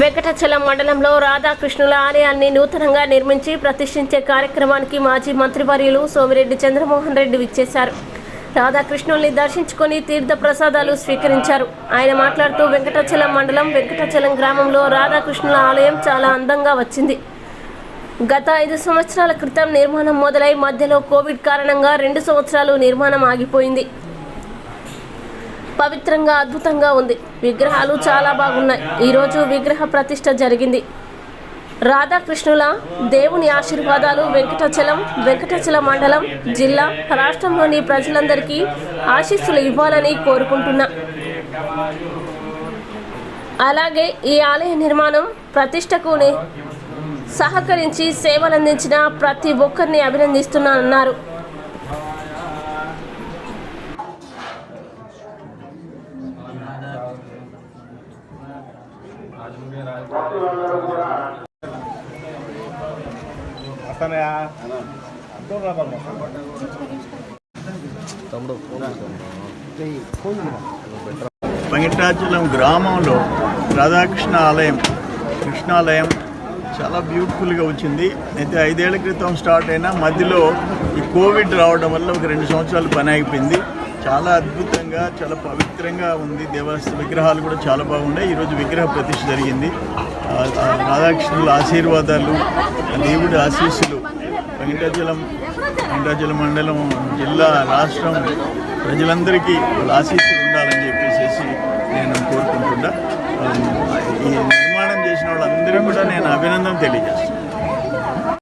వెంకటాచలం మండలంలో రాధాకృష్ణుల ఆలయాన్ని నూతనంగా నిర్మించి ప్రతిష్ఠించే కార్యక్రమానికి మాజీ మంత్రివర్యులు సోమిరెడ్డి చంద్రమోహన్ రెడ్డి విచ్చేశారు. రాధాకృష్ణుల్ని దర్శించుకొని తీర్థ ప్రసాదాలు స్వీకరించారు. ఆయన మాట్లాడుతూ వెంకటాచలం మండలం వెంకటాచలం గ్రామంలో రాధాకృష్ణుల ఆలయం చాలా అందంగా వచ్చింది. గత ఐదు సంవత్సరాల క్రితం నిర్మాణం మొదలై మధ్యలో కోవిడ్ కారణంగా రెండు సంవత్సరాలు నిర్మాణం ఆగిపోయింది. పవిత్రంగా అద్భుతంగా ఉంది. విగ్రహాలు చాలా బాగున్నాయి. ఈరోజు విగ్రహ ప్రతిష్ట జరిగింది. రాధాకృష్ణుల దేవుని ఆశీర్వాదాలు వెంకటాచలం వెంకటాచలం మండలం జిల్లా రాష్ట్రంలోని ప్రజలందరికీ ఆశీస్సులు ఇవ్వాలని కోరుకుంటున్నా. అలాగే ఈ ఆలయ నిర్మాణం ప్రతిష్టకు సహకరించి సేవలందించిన ప్రతి ఒక్కరిని అభినందిస్తున్నానన్నారు వెంకటాచలం గ్రామంలో రాధాకృష్ణ ఆలయం కృష్ణాలయం చాలా బ్యూటిఫుల్గా వచ్చింది అయితే ఐదేళ్ళ క్రితం స్టార్ట్ అయినా మధ్యలో ఈ కోవిడ్ రావడం వల్ల ఒక రెండు సంవత్సరాలు పని ఆగిపోయింది. చాలా అద్భుతంగా చాలా పవిత్రంగా ఉంది. దేవస్థ విగ్రహాలు కూడా చాలా బాగున్నాయి. ఈరోజు విగ్రహ ప్రతిష్ఠ జరిగింది. రాధాకృష్ణుల ఆశీర్వాదాలు దేవుడి ఆశీస్సులు వెంకటాచలం వెంకటాచలం మండలం జిల్లా రాష్ట్రం ప్రజలందరికీ వాళ్ళ ఆశీస్సులు ఉండాలని చెప్పేసి నేను కోరుకుంటున్నా. ఈ నిర్మాణం చేసిన వాళ్ళందరూ కూడా నేను అభినందన తెలియజేస్తున్నాను.